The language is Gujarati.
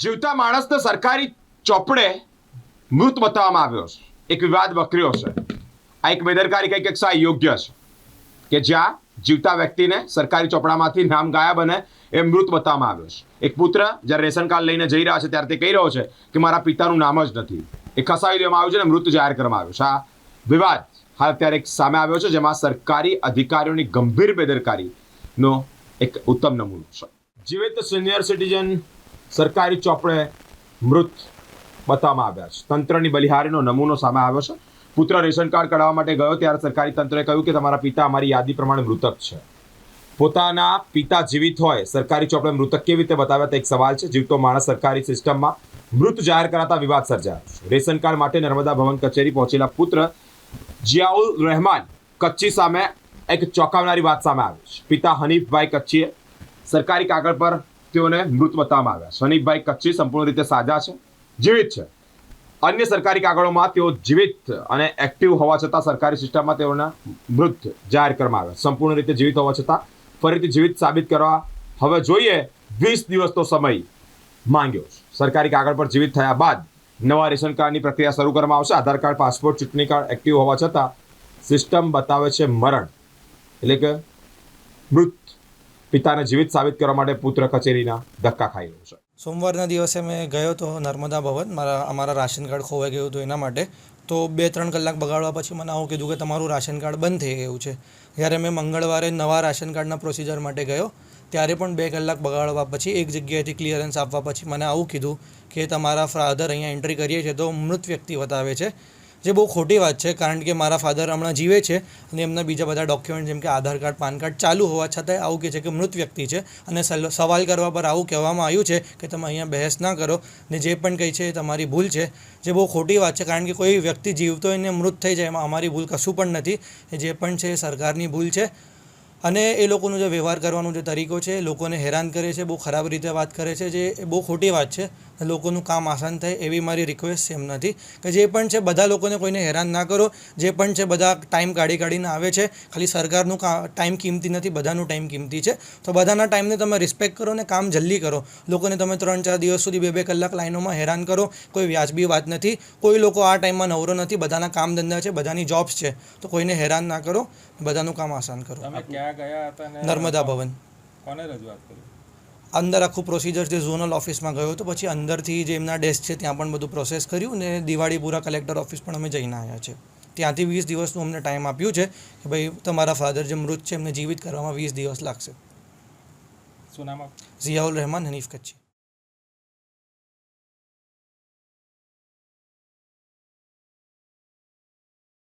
જીવતા માણસને સરકારી ચોપડે મૃત બતાવવામાં આવ્યો છે. એક વિવાદ વકર્યો છે. આ એક બેદરકારી કંઈક એક અયોગ્ય યોગ્ય છે. કે જ્યાં જીવતા વ્યક્તિને સરકારી ચોપડામાંથી નામ ગાયબ અને એ મૃત બતાવવામાં આવ્યો છે. એક પુત્ર જ્યારે રેશન કાર્ડ લઈને જઈ રહ્યા છે ત્યારે તે કહી રહ્યો છે કે મારા પિતાનું નામ જ નથી. એ ખસાવી દેવામાં આવ્યું છે અને મૃત જાહેર કરવામાં આવ્યું છે. આ વિવાદ હાલ અત્યારે એક સામે આવ્યો છે, જેમાં સરકારી અધિકારીઓની ગંભીર બેદરકારીનો એક ઉત્તમ નમૂનો છે. જીવિત સિનિયર સિટીઝન સરકારી ચોપડે મૃત બતાવવામાં આવ્યા છે. તંત્રની બલિહારીનો નમૂનો સામે આવ્યો છે. પુત્ર રેશન કાર્ડ કઢાવવા માટે ગયો ત્યારે સરકારી તંત્રએ કહ્યું કે તમારા પિતા અમારી યાદી પ્રમાણે મૃતક છે. પોતાના પિતા જીવિત હોય, સરકારી ચોપડે મૃતક કેવી રીતે બતાવ્યા તે એક સવાલ છે. જીવતો માણસ સરકારી સિસ્ટમમાં મૃત જાહેર કરાતા વિવાદ સર્જાયો રેશન કાર્ડ માટે નર્મદા ભવન કચેરી પહોંચેલા પુત્ર જિયાઉલ રહેમાન કચ્છી સામે એક ચોંકાવનારી વાત સામે આવી છે. પિતા હનીફભાઈ કચ્છીએ સરકારી કાગળ પર તેઓને મૃત બતાવવામાં આવ્યા છે. હનીફભાઈ કચ્છી સંપૂર્ણ રીતે સાજા છે, જીવિત છે. અન્ય સરકારી કાગળોમાં તેઓ જીવિત અને એક્ટિવ હોવા છતાં સરકારી સિસ્ટમમાં તેઓના મૃત જાહેર કરવામાં આવ્યા સંપૂર્ણ રીતે જીવિત હોવા છતાં ફરીથી જીવિત સાબિત કરવા હવે જોઈએ વીસ દિવસનો સમય માંગ્યો સરકારી કાગળ પર જીવિત થયા બાદ નવા રેશન કાર્ડની પ્રક્રિયા શરૂ કરવામાં આવશે. આધાર કાર્ડ, પાસપોર્ટ, ચૂંટણી કાર્ડ એક્ટિવ હોવા છતાં સિસ્ટમ બતાવે છે મરણ. એટલે કે મૃત પિતાને જીવિત સાબિત કરવા માટે પુત્ર કચેરીના ધક્કા ખાઈ રહ્યો છે. સોમવારના દિવસે મેં ગયો તો નર્મદા ભવન, મારા, અમારા રાશન કાર્ડ ખોવાઈ ગયું હતું એના માટે. તો બે, ત્રણ કલાક બગાડવા પછી મને આવું કીધું કે તમારું રાશન કાર્ડ બંધ થઈ ગયું છે. જ્યારે મેં મંગળવારે નવા રાશન કાર્ડના પ્રોસિજર માટે ગયો. ત્યારે પણ બે કલાક બગાડવા પછી, એક જગ્યાએથી ક્લિયરન્સ આપવા પછી મને આવું કીધું કે તમારા ફાધર અહીંયા એન્ટ્રી કરીએ છીએ તો મૃત વ્યક્તિ બતાવે છે. જે બહુ ખોટી વાત છે, કારણ કે મારા ફાધર હમણાં જીવે છે અને એમના બીજા બધા ડોક્યુમેન્ટ જેમ કે આધાર કાર્ડ, પાન કાર્ડ ચાલુ હોવા છતાંય આવું કહે છે કે મૃત વ્યક્તિ છે. અને સવાલ કરવા પર આવું કહેવામાં આવ્યું છે કે તમે અહીંયા બહેસ ના કરો ને જે પણ કહે છે એ તમારી ભૂલ છે. જે બહુ ખોટી વાત છે, કારણ કે કોઈ વ્યક્તિ જીવતો હોય ને મૃત થઈ જાય એમાં અમારી ભૂલ કશું પણ નથી. જે પણ છે એ સરકારની ભૂલ છે. અને એ લોકોનો જે વ્યવહાર કરવાનો જે તરીકો છે, લોકોને હેરાન કરે છે, બહુ ખરાબ રીતે વાત કરે છે, જે બહુ ખોટી વાત છે લોકોનું કામ આસાન થાય એવી મારી રિક્વેસ્ટ એમ નથી. કે જે પણ છે, બધા લોકોને કોઈને હેરાન ના કરો, જે પણ છે, બધા ટાઈમ કાઢી કાઢીને આવે છે, ખાલી સરકારનું ટાઈમ કિંમતી નથી, બધાનું ટાઈમ કિંમતી છે. તો બધાના ટાઈમને તમે રિસ્પેક્ટ કરો ને કામ જલ્દી કરો. લોકોને તમે ત્રણ ચાર દિવસ સુધી બે બે કલાક લાઈનોમાં હેરાન કરો, કોઈ વ્યાજબી વાત નથી. કોઈ લોકો આ ટાઈમમાં નવરો નથી, બધાના કામ ધંધા છે, બધાની જોબ્સ છે. તો કોઈને હેરાન ના કરો, બધાનું કામ આસાન કરો. તમે ક્યાં ગયા હતા ને નર્મદા ભવન. કોને રજૂઆત કરી? અંદર આખું પ્રોસિજર જે ઝોનલ ઓફિસમાં ગયો તો પછી અંદરથી જે એમના ડેસ્ક છે ત્યાં પણ બધું પ્રોસેસ કર્યું ને દિવાળીપુરા કલેક્ટર ઓફિસ પણ અમે જઈને આવ્યા છે. ત્યાંથી વીસ દિવસનું અમને ટાઈમ આપ્યું છે કે ભાઈ તમારા ફાધર જે મૃત છે એમને જીવિત કરવામાં વીસ દિવસ લાગશે. શું નામ ઝિયાઉલ રહેમાન હનીફ કચ્છી.